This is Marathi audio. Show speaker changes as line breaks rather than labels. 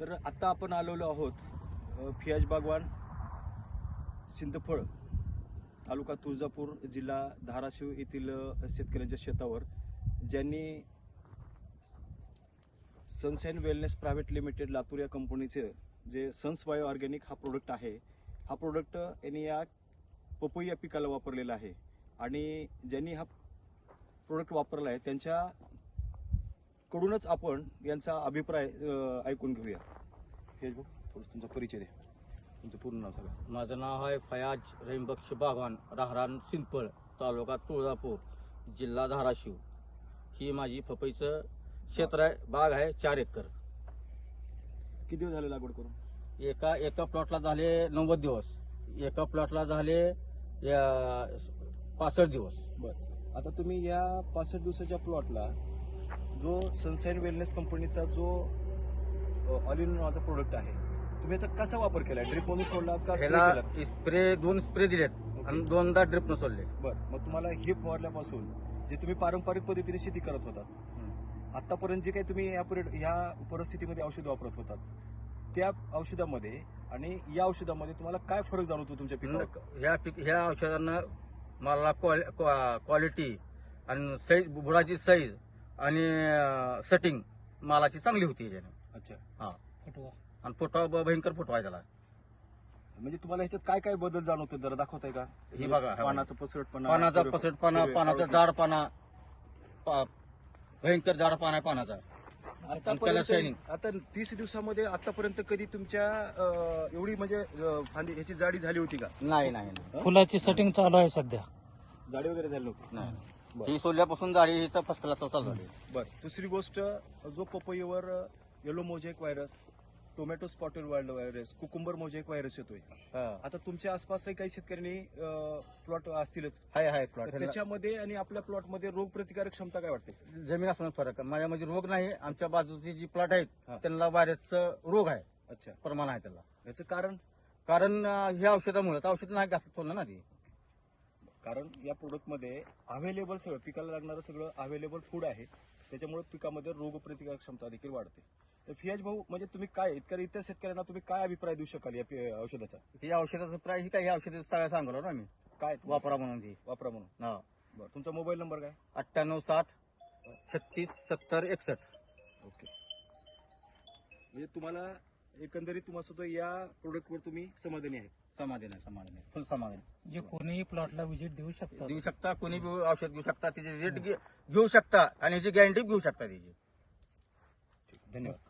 तर आत्ता आपण आलेलो आहोत फियाज बागवान सिंदफळ तालुका तुळजापूर जिल्हा धाराशिव येथील शेतकऱ्यांच्या शेतावर ज्यांनी sunshine wellness private limited Latur या कंपनीचे जे सन्स बायो ऑर्गॅनिक हा प्रोडक्ट आहे हा प्रोडक्ट यांनी या पपई या पिकाला वापरलेला आहे. आणि ज्यांनी हा प्रोडक्ट वापरला आहे त्यांच्या कडूनच आपण यांचा अभिप्राय ऐकून घेऊया. बघ थोडं तुमचा परिचय दे. तुमचं पूर्ण नाव सांगा.
माझं नाव आहे फयाज रहीमबक्ष बागवान राहरान सिंपळ तालुका तुळजापूर जिल्हा धाराशिव. ही माझी पपईचं क्षेत्र आहे बाग आहे चार एकर.
किती दिवस झाले लागवड करून?
एका एका प्लॉटला झाले नव्वद दिवस. एका प्लॉटला झाले पासष्ट दिवस.
बर. आता तुम्ही या पासष्ट दिवसाच्या प्लॉटला जो सनशाईन वेलनेस कंपनीचा जो ऑल इन नावाचा प्रोडक्ट आहे तुम्ही याचा कसा वापर केला ड्रिप म्हणून सोडलात का spray
ह्याला
केलात?
स्प्रे दोन स्प्रे दिलेत आणि दोनदा ड्रिप सोडले.
बर मग तुम्हाला हे फवारल्यापासून जे तुम्ही पारंपरिक पद्धतीने शेती करत होतात आतापर्यंत जे काही तुम्ही या पिरियड या परिस्थितीमध्ये औषध वापरत होतात त्या औषधामध्ये आणि या औषधामध्ये तुम्हाला काय फरक जाणवतो तुमच्या पिकावर?
ह्या पिक ह्या औषधांना मला क्वालिटी आणि साईज बुडाची साईज आणि सेटिंग मालाची चांगली होती ह्याच्याने
अच्छा.
आणि फुटवा ब- भयंकर फुटवा आहे त्याला.
म्हणजे तुम्हाला ह्याच्यात काय काय बदल जाणवतो जरा दाखवताय का?
हे बघा, हे.
पानाचा पसरटपणा
पानाचा
हिरवे-
पसटपणा
हिरवे-
पानाचा
पावडर.
जाडपणा पा- भयंकर जाड पाना आहे पानाचा. आणि
आतापर्यंत आता तीस दिवसामध्ये आतापर्यंत कधी तुमच्या अं, एवढी म्हणजे अं, फांदी ह्याची जाडी झाली होती का?
नाही नाही नाही.
फुलाची सेटिंग चालू आहे सध्या.
जाडी वगैरे झाली नव्हती?
नाही. ही सोडल्यापासून जाडी हिचा फर्स्ट क्लास चालू झाली.
बर. दुसरी गोष्ट जो पपईवर yellow mosaic virus tomato spotted wilt virus cucumber mosaic virus येतोय. आता तुमच्या आसपास काही शेतकऱ्यांनी प्लॉट असतीलच.
हाय हाय प्लॉट
त्याच्यामध्ये आणि आपल्या प्लॉटमध्ये रोग प्रतिकारक क्षमता काय वाटते?
जमीन असण्यात फरक माझ्यामध्ये रोग नाही आमच्या बाजूची जी प्लॉट आहेत
हा.
त्यांना व्हायरसचं रोग आहे.
अच्छा.
प्रमाण आहे त्याला.
याचं कारण?
कारण ह्या औषधामुळे औषध नाही घासत ना ती?
कारण या प्रोडक्टमध्ये अवेलेबल सगळं पिकाला लागणारं सगळं अवेलेबल फूड आहे. त्याच्यामुळे पिकामध्ये रोगप्रतिकारक क्षमता देखील वाढते. तर फियाज भाऊ म्हणजे तुम्ही काय इतक्या इतर शेतकऱ्यांना तुम्ही काय अभिप्राय देऊ शकाल या पि- औषधाचा?
ती औषधाचं प्राइस काय ह्या औषधाचं सगळं सांगलो ना आम्ही
काय?
वापरा म्हणून ती.
वापरा म्हणून.
हा.
बरं तुमचा मोबाईल नंबर काय?
अठ्ठ्याण्णव साठ छत्तीस सत्तर एकसष्ट.
ओके. म्हणजे तुम्हाला एकंदरीत तुम्हाला सुद्धा या प्रोडक्टवर तुम्ही समाधानी आहे
समाधान आहे समाधान आहे. फुल समाधान.
जे कोणीही प्लॉटला व्हिजिट देऊ शकतात.
देऊ शकता कोणी बी औषध घेऊ शकता तिचे रेट घेऊ शकता आणि ह्याची गॅरंटी घेऊ शकता त्याची
धन्यवाद.